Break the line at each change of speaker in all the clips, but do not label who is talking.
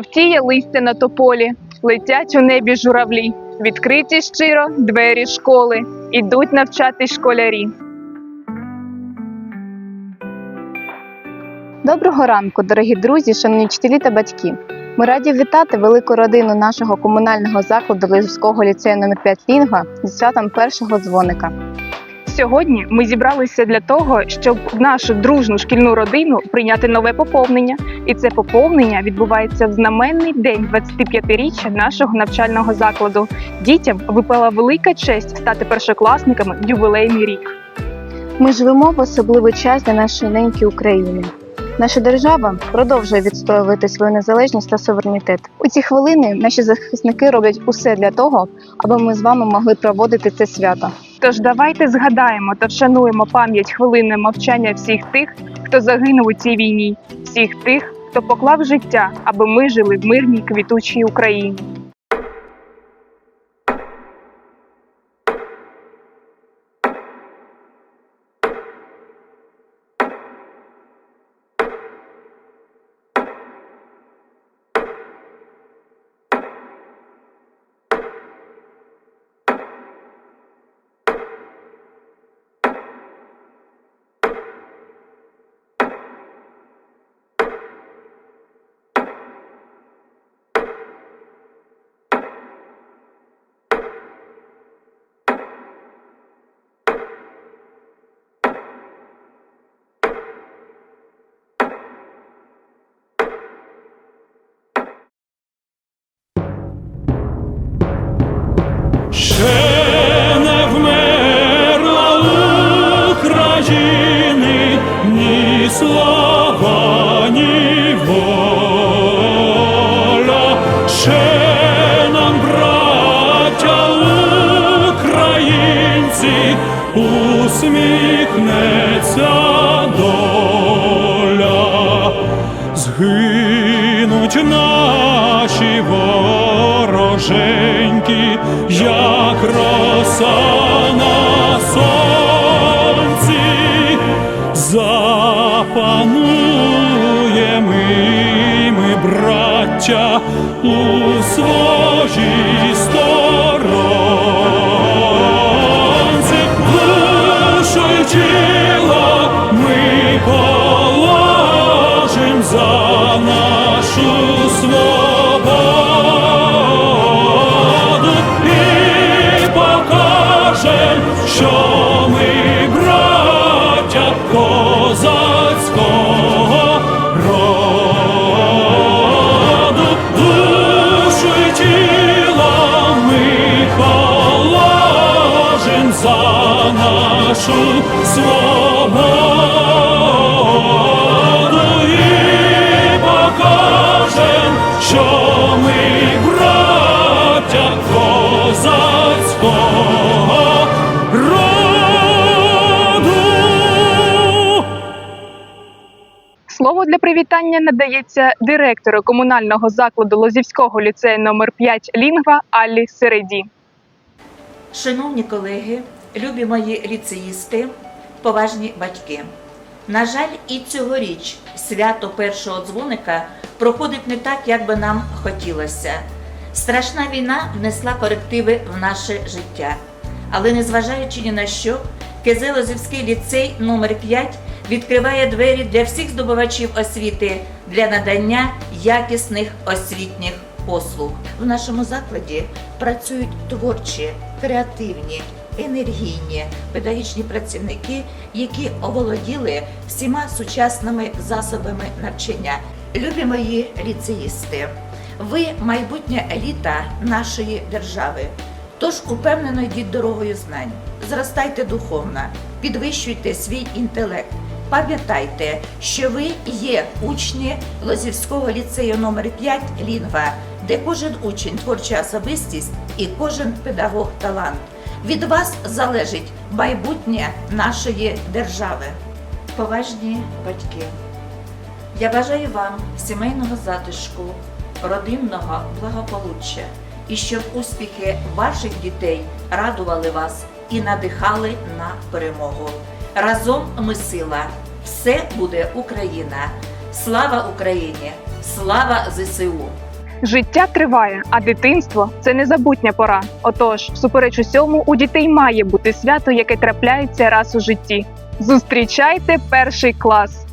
Жовтіє листя на тополі, летять у небі журавлі. Відкриті щиро двері школи, ідуть навчатись школярі.
Доброго ранку, дорогі друзі, шановні вчителі та батьки. Ми раді вітати велику родину нашого комунального закладу Лижівського ліцею номер 5 Лінга зі святом першого дзвоника.
Сьогодні ми зібралися для того, щоб в нашу дружну шкільну родину прийняти нове поповнення. І це поповнення відбувається в знаменний день 25-річчя нашого навчального закладу. Дітям випала велика честь стати першокласниками в ювілейний рік.
Ми живемо в особливий час для нашої неньки України. Наша держава продовжує відстоювати свою незалежність та суверенітет. У ці хвилини наші захисники роблять усе для того, аби ми з вами могли проводити це свято.
Тож давайте згадаємо та вшануємо пам'ять хвилини мовчання всіх тих, хто загинув у цій війні, всіх тих, хто поклав життя, аби ми жили в мирній квітучій Україні.
Згинуть наші вороженьки, як роса на сонці, запануємо і ми, браття, у своїй сторонці, душу нашу свободу
Слово надається директору комунального закладу Лозівського ліцею номер 5 Лінгва Аллі Середі.
Шановні колеги, любі мої ліцеїсти, поважні батьки. На жаль, і цьогоріч свято першого дзвоника проходить не так, як би нам хотілося. Страшна війна внесла корективи в наше життя. Але незважаючи ні на що, Кезелозівський ліцей номер 5 відкриває двері для всіх здобувачів освіти для надання якісних освітніх послуг. В нашому закладі працюють творчі, креативні, енергійні педагогічні працівники, які оволоділи всіма сучасними засобами навчання. Любі мої ліцеїсти, ви майбутня еліта нашої держави. Тож упевнено йдіть дорогою знань, зростайте духовно, підвищуйте свій інтелект. Пам'ятайте, що ви є учні Лозівського ліцею номер 5 Лінгва, де кожен учень творча особистість і кожен педагог талант. Від вас залежить майбутнє нашої держави. Поважні батьки, я бажаю вам сімейного затишку, родинного благополуччя і щоб успіхи ваших дітей радували вас і надихали на перемогу. Разом ми сила, все буде Україна. Слава Україні! Слава ЗСУ!
Життя триває, а дитинство це незабутня пора. Отож, всупереч усьому, у дітей має бути свято, яке трапляється раз у житті. Зустрічайте перший клас.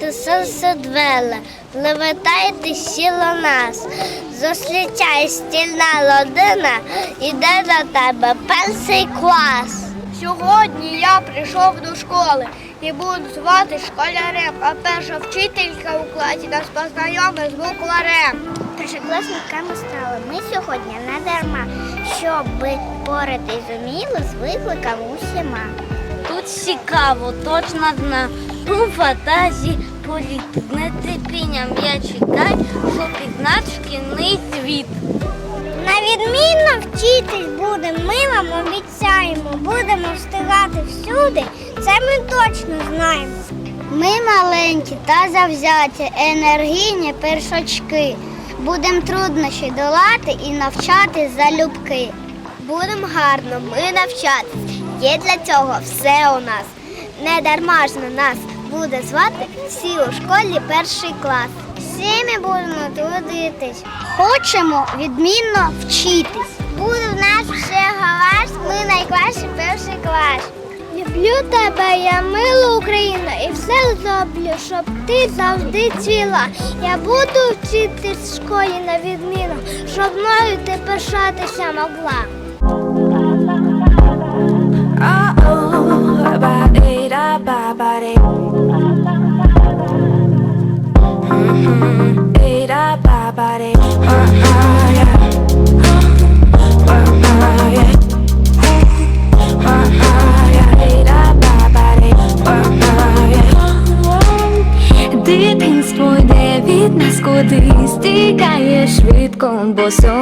Отливайте сонце двеле, левитайте сіло нас. Зустрічай стільна родина, іде до тебе перший клас. Сьогодні я прийшов до школи і буду звати школярем, а перша вчителька у класі нас познайомить з букварем. Першокласниками стали ми сьогодні не дарма, щоб поратись зуміли з викликами усіма. Тут цікаво, точно зна. У фантазії політ. З нетерпінням я чекаю, що пізнать шкільний світ. На відмінно вчитись будемо, ми вам обіцяємо, будемо встигати всюди, це ми точно знаємо. Ми маленькі та завзяті, енергійні першочки. Будемо труднощі долати і навчати залюбки. Будемо гарно, ми навчатись. Є для цього все у нас. Не дарма ж на нас буде звати всі у школі перший клас. Всі ми будемо трудитись. Хочемо відмінно вчитись. Буде в нас все гаразд, ми найкращий перший клас. Люблю тебе, я мила Україна, і все зроблю, щоб ти завжди цвіла. Я буду вчитись в школі на відміну, щоб мною ти пишатися могла.
Дитинство йде від нас кудись, тікає швидко, бо соніш,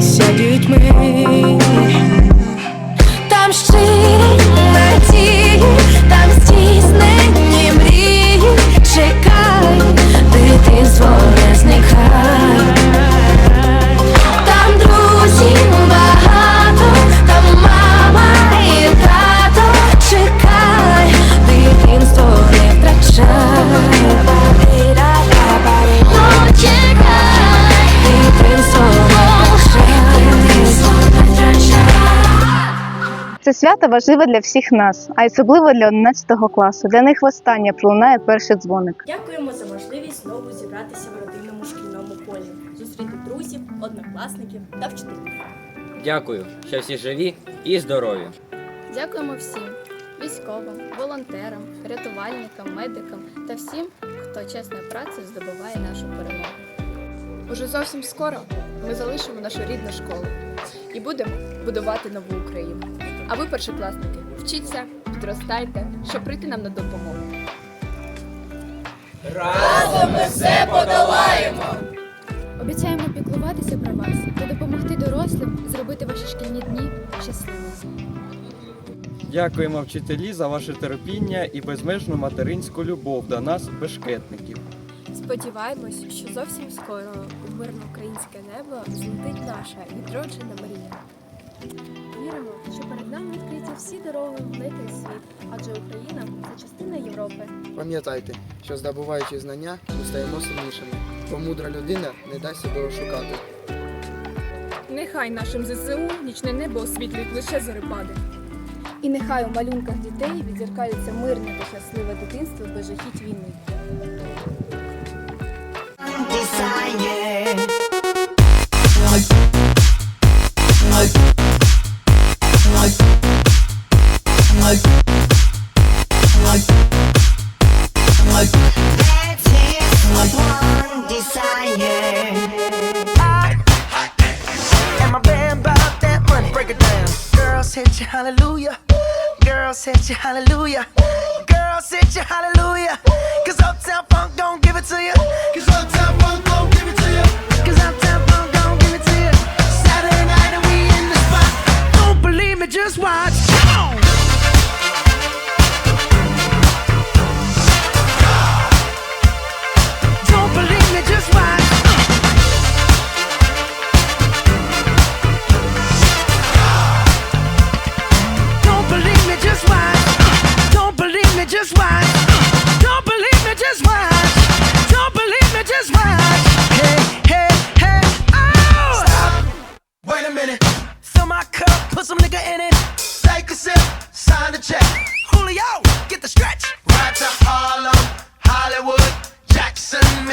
звалися дітьми.
Це свято важливе для всіх нас, а особливо для 11 класу. Для них востаннє пролунає перший дзвоник.
Дякуємо за можливість знову зібратися в родинному шкільному колі, зустріти друзів, однокласників та вчителів.
Дякую, що всі живі і здорові.
Дякуємо всім,
військовим, волонтерам, рятувальникам, медикам та всім, хто чесною працею здобуває нашу перемогу.
Уже зовсім скоро ми залишимо нашу рідну школу і будемо будувати нову Україну. А ви, першокласники, вчіться, підростайте, щоб прийти нам на допомогу. Разом ми все подолаємо!
Обіцяємо піклуватися про вас та допомогти дорослим зробити ваші шкільні дні щасливими.
Дякуємо вчителі за ваше терпіння і безмежну материнську любов до нас, бешкетників.
Сподіваємось, що зовсім скоро у мирне українське небо злетить наша відроджена мрія. Що перед нами відкриті всі дороги в митий світ, адже Україна це частина Європи.
Пам'ятайте, що здобуваючи знання, ми стаємо сильнішими, бо мудра людина не дасть себе розшукати.
Нехай нашим ЗСУ нічне небо освітлюють лише зорепади.
І нехай у малюнках дітей відзеркалюється мирне та щасливе дитинство без жахіть війни.
hallelujah. Girl, sit your hallelujah.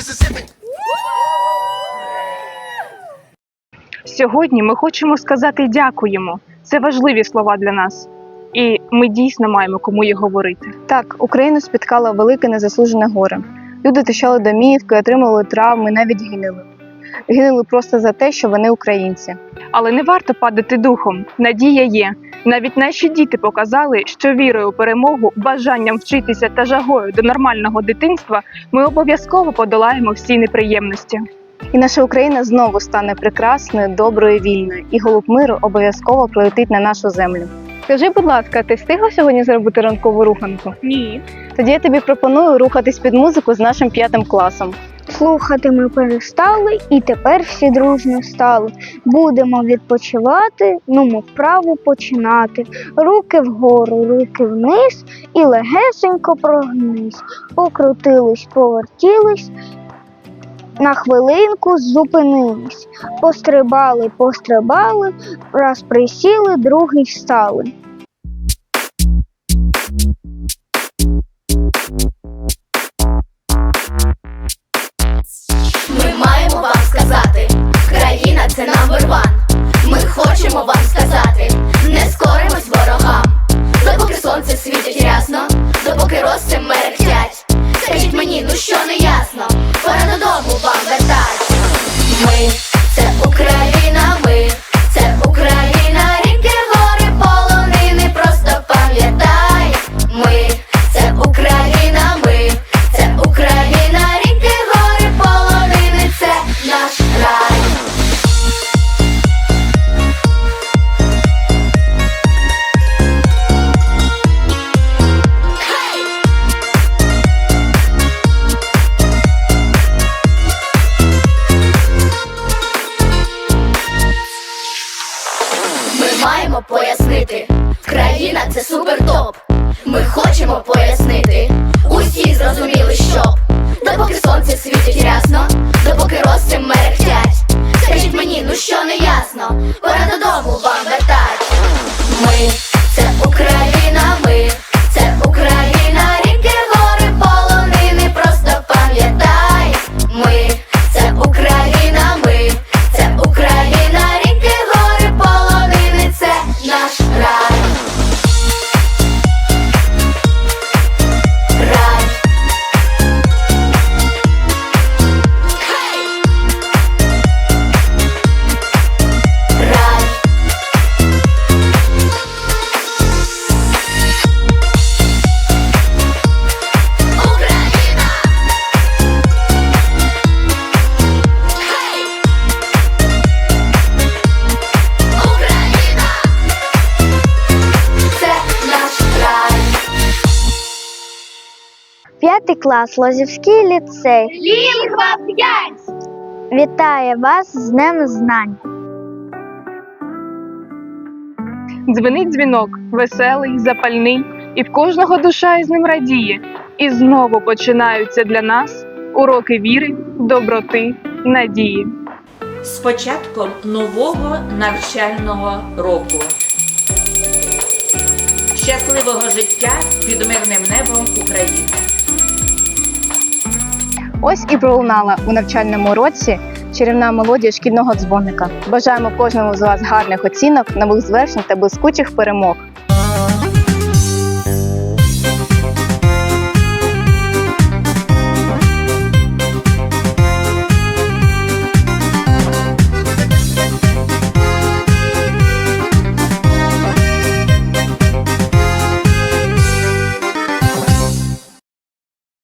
Mississippi.
Сьогодні ми хочемо сказати дякуємо. Це важливі слова для нас, і ми дійсно маємо кому їх говорити.
Так, Україну спіткало велике незаслужене горе. Люди тищали домівки, отримали травми, навіть гинули. Гинули просто за те, що вони українці.
Але не варто падати духом. Надія є. Навіть наші діти показали, що вірою у перемогу, бажанням вчитися та жагою до нормального дитинства ми обов'язково подолаємо всі неприємності.
І наша Україна знову стане прекрасною, доброю, вільною, і голуб миру обов'язково прилетить на нашу землю. Скажи, будь ласка, ти встигла сьогодні зробити ранкову руханку?
Ні.
Тоді я тобі пропоную рухатись під музику з нашим п'ятим класом.
Слухати ми перестали і тепер всі дружно стали. Будемо відпочивати, ну ми вправу починати. Руки вгору, руки вниз і легесенько прогнись. Покрутились, повертілись, на хвилинку зупинились. Пострибали, пострибали, раз присіли, другий встали.
Маємо пояснити, країна це супер топ. Ми хочемо пояснити, усі зрозуміли, що допоки сонце світить рясно, допоки роси мерехтять. Скажіть мені, ну що не ясно, пора додому вам вертать. Ми це Україна,
П'ятий клас, Лозівський ліцей. Лінгва 5! Вітає вас з Днем Знань!
Дзвенить дзвінок, веселий, запальний, і в кожного душа із ним радіє. І знову починаються для нас уроки віри, доброти, надії.
З початком нового навчального року. Щасливого життя під мирним небом України!
Ось і пролунала у навчальному році чарівна мелодія шкільного дзвоника. Бажаємо кожному з вас гарних оцінок, нових звершень та блискучих перемог.